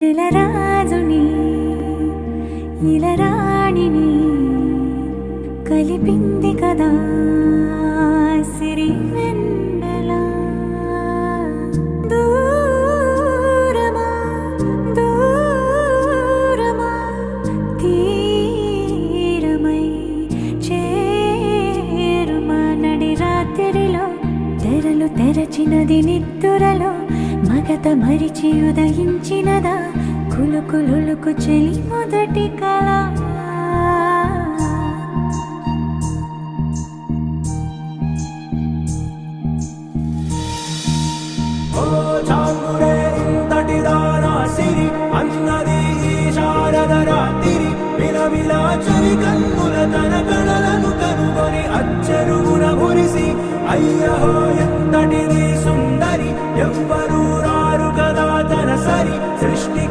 ఇలరాజుని ఇలరాణిని కలిపింది కదా సిరి దూరమా దూరమా తీరమై తెరలు తెరచినది నిద్దురలో మగత మరిచి ఉదయించినదా కులుకులుకు చెలి మొదటి కళ. అన్నది రాత్రి. చలి కన్నుల తన కళలను కనుగొని అచ్చరుగున మురిసి అయ్యహో ఎంతటిది సుందరి ఎవ్వరు সৃষ্টিকে